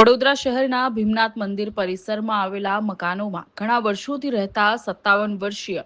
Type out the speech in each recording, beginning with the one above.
વડોદરા શહેરના ભીમનાથ મંદિર પરિસરમાં આવેલા મકાનોમાં ઘણા વર્ષોથી રહેતા સત્તાવન વર્ષીય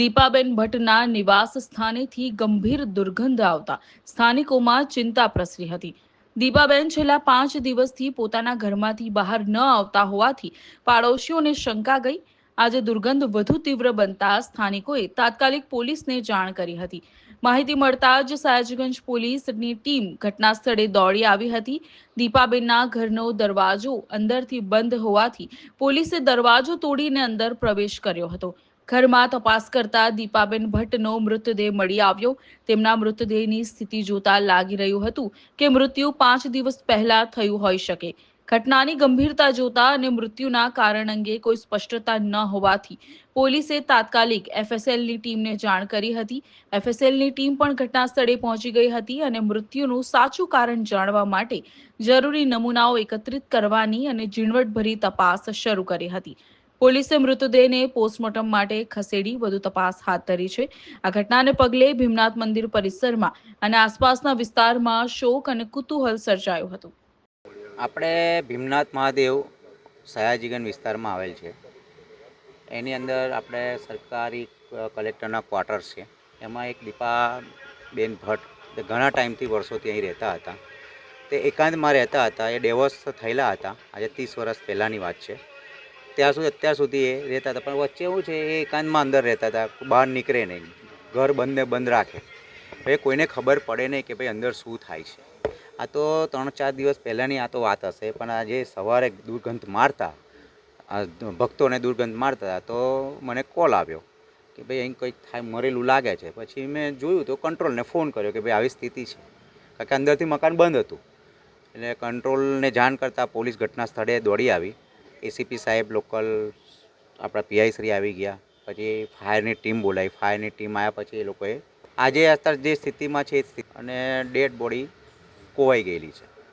દીપાબેન ભટ્ટના નિવાસ સ્થાનેથી ગંભીર દુર્ગંધ આવતા સ્થાનિકોમાં ચિંતા પ્રસરી હતી. દીપાબેન છેલ્લા પાંચ દિવસથી પોતાના ઘરમાંથી બહાર ન આવતા હોવાથી પાડોશીઓને શંકા ગઈ. આજે દુર્ગંધ વધુ તીવ્ર બનતા સ્થાનિકોએ તાત્કાલિક પોલીસને જાણ કરી હતી. માહિતી મળતા જ સયાજગંજ પોલીસની ટીમ ઘટના સ્થળે દોડી આવી હતી. દીપાબેનના ઘરનો દરવાજો અંદરથી બંધ હોવાથી પોલીસે દરવાજો તોડીને અંદર પ્રવેશ કર્યો હતો. ઘરમાં તપાસ કરતા દીપાબેન ભટ્ટનો મૃતદેહ મળી આવ્યો. તેમના મૃતદેહની સ્થિતિ જોતા લાગી રહ્યું હતું કે મૃત્યુ પાંચ દિવસ પહેલા થયું હોઈ શકે. ઘટનાની ગંભીરતા જોતા અને મૃત્યુના કારણ અંગે કોઈ સ્પષ્ટતા ન હોવાથી પોલીસે તાત્કાલિક એફએસએલની ટીમને જાણ કરી હતી. એફએસએલની ટીમ પણ ઘટના સ્થળે પહોંચી ગઈ હતી અને મૃત્યુનું સાચું કારણ જાણવા માટે જરૂરી નમૂનાઓ એકત્રિત કરવાની અને ઝીણવટભરી તપાસ શરૂ કરી હતી. પોલીસે મૃતદેહને પોસ્ટમોર્ટમ માટે ખસેડી વધુ તપાસ હાથ ધરી છે. આ ઘટનાને પગલે ભીમનાથ મંદિર પરિસરમાં અને આસપાસના વિસ્તારમાં શોક અને કુતૂહલ સર્જાયું હતું. આપણે ભીમનાથ મહાદેવ સયાજીગંજ વિસ્તારમાં આવેલ છે. એની અંદર આપણે સરકારી કલેક્ટરના ક્વાર્ટર્સ છે. એમાં એક દીપાબેન ભટ્ટ ઘણા ટાઈમથી વર્ષોથી અહીં રહેતા હતા. તે એકાંતમાં રહેતા હતા, એ ડેવોર્સ થયેલા હતા. આજે ત્રીસ વર્ષ પહેલાંની વાત છે. ત્યાં સુધી, અત્યાર સુધી એ રહેતા હતા, પણ વચ્ચે એવું છે, એ એકાંતમાં અંદર રહેતા હતા, બહાર નીકળે નહીં. ઘર બંધ ને બંધ રાખે. હવે કોઈને ખબર પડે નહીં કે ભાઈ અંદર શું થાય છે. આ તો ત્રણ ચાર દિવસ પહેલાંની આ તો વાત હશે, પણ આજે સવારે દુર્ગંધ મારતા ભક્તોને દુર્ગંધ મારતા, તો મને કોલ આવ્યો કે ભાઈ અહીં કંઈક થાય, મરેલું લાગે છે. પછી મેં જોયું તો કંટ્રોલને ફોન કર્યો કે ભાઈ આવી સ્થિતિ છે. કારણ કે અંદરથી મકાન બંધ હતું. એટલે કંટ્રોલને જાણ કરતાં પોલીસ ઘટના સ્થળે દોડી આવી. એસીપી સાહેબ લોકલ આપણા પીઆઈ શ્રી આવી ગયા. પછી ફાયરની ટીમ બોલાવી. ફાયરની ટીમ આવ્યા પછી એ લોકોએ, આજે અત્યારે જે સ્થિતિમાં છે એ અને ડેડ બોડી કોવાઈ ગયેલી છે.